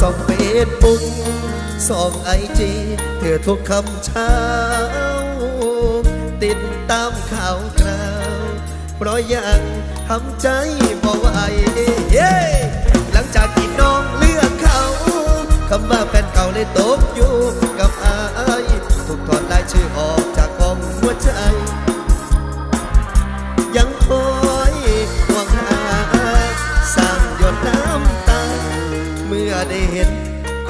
ส่องเฟซบุ๊กส่องไอจีเธอทุกคำเช้า ติดตามข่าวคราว เพราะยังทำใจบ่ไหวหลังจากที่น้องเลือกเขาคำว่าแฟนเก่าเลยตก ได้เห็น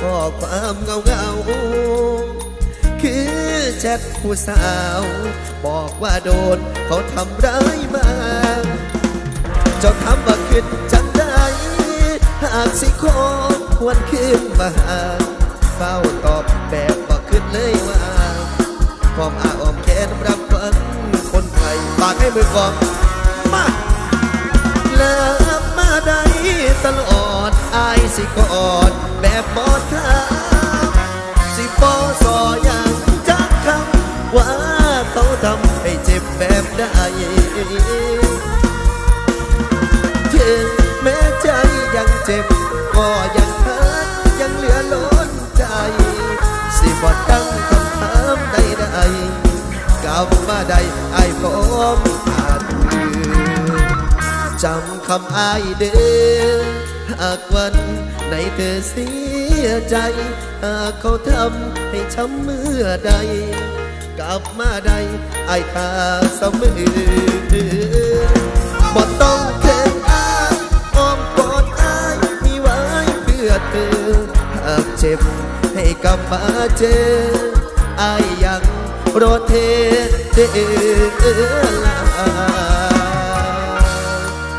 ข้อความเงาเงาคือแชทผู้สาว บอกว่าโดนเขาทำร้ายมา เจ้าทำว่าขึ้นจังได้หากสิขอควรขึ้นมาหาเฝ้าตอบแบบว่าขึ้นเลยว่าพร้อมอาออมแขนรับฟังคนไทยฝากให้มือกองมาเลิก สิกอดแบบบอดทาสิปอสออย่างจักคำว่าเขาทำให้เจ็บแบบใดถึงแม้ใจยังเจ็บ ก็ยังเพิดยังเหลือล้นใจ สิบอดังคำถามใดๆกลับมาได้ไอ้ายพร้อมผ่านมือจำคำอายเด้อ หากวันไหนเธอเสียใจ หากเขาทำให้ช้ำเมื่อใด กลับมาได้ไอ้ายตาเสมอบ่ต้องเขินอายอ้อมกอดอายมีไว้เพื่อเธอ หากเจ็บให้กลับมาเจออายยังรอเธอเจอลา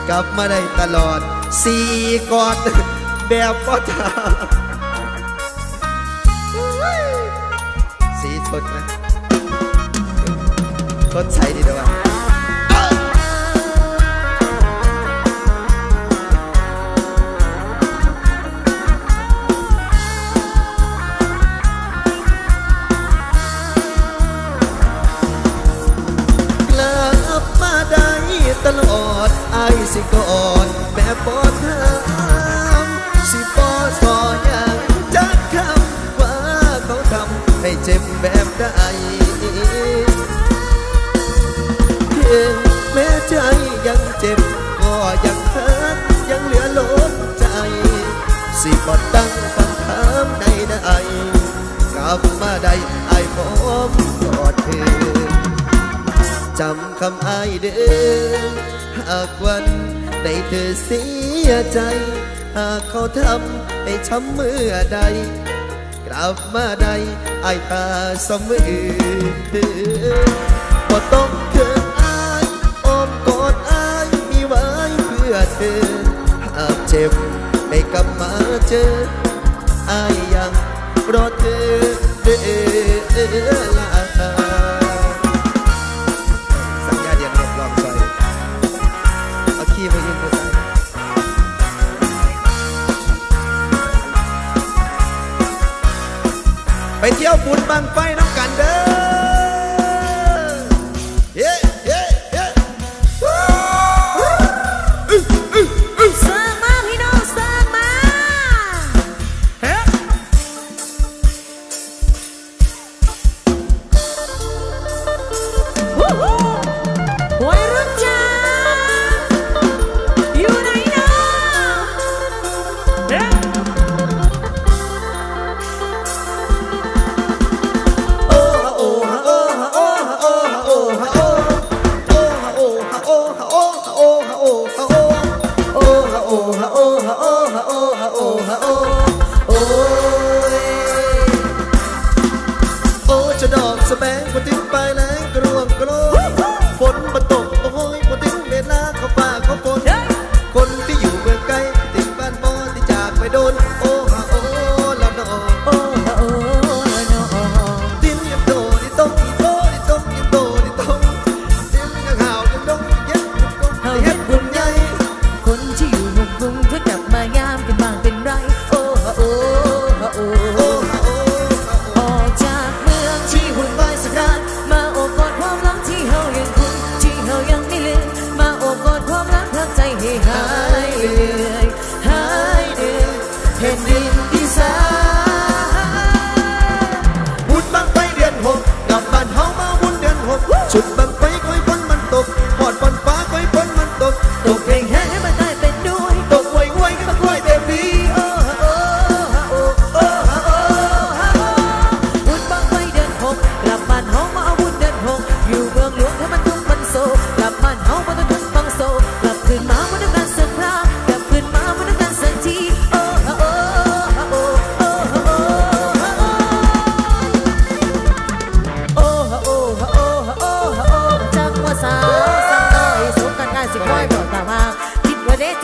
กลับมาได้ตลอด สี่กอดแบบพ่อตาสีสดนะสดใสดีด้วยกลับมาได้ตลอดไอสิกอด บบบอถามสิบอสออย่างจักคำว่าเขาทำให้เจ็บแบบใดถึงแม้ใจยังเจ็บก็ยังเพิดยังเหลือล้นใจ สิบอตั้งคำถามใดๆกลับมาได้ไอายพร้อมกอดเธอจำคำไอายเด้อหากวัน ในเธอเสียใจ หากเขาทำให้ช้ำเมื่อใด กลับมาได้อายตาเสมอบ่ต้องเขินอายอ้อมกอดอายมีไว้เพื่อเธอ หากเจ็บไม่กลับมาเจออายยังรอเธอเด้อลา ไปเที่ยวบุญบังไฟนะ โอ้ฮะโอ้ฮะโอ้ฮะโอ้ฮะโอ้ฮะโอ้ฮะโอ้ฮะโอ้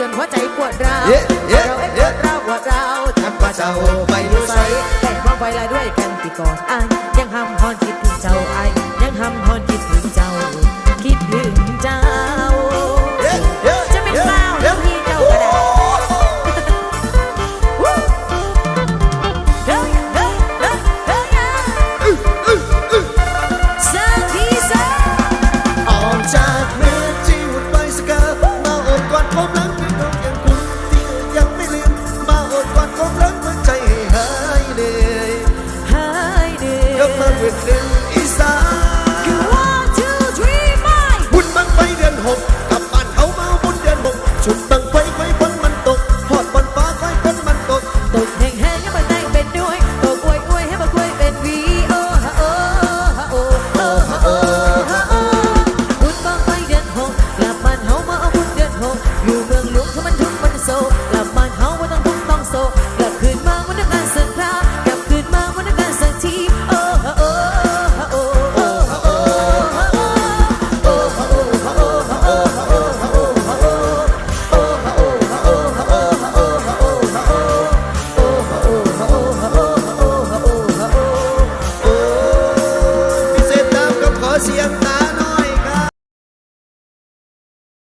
จนหัวใจปวดร้าวเย้เย้เราไอ้ปวดร้าวปวดร้าวทำว่าเจ้าไม่รู้ใส่แต่มองไปละด้วยกันติกอดอ้ายยังห้ำหอนคิดถึงเจ้าอ้ายยังห้ำหอนคิดถึงเจ้า those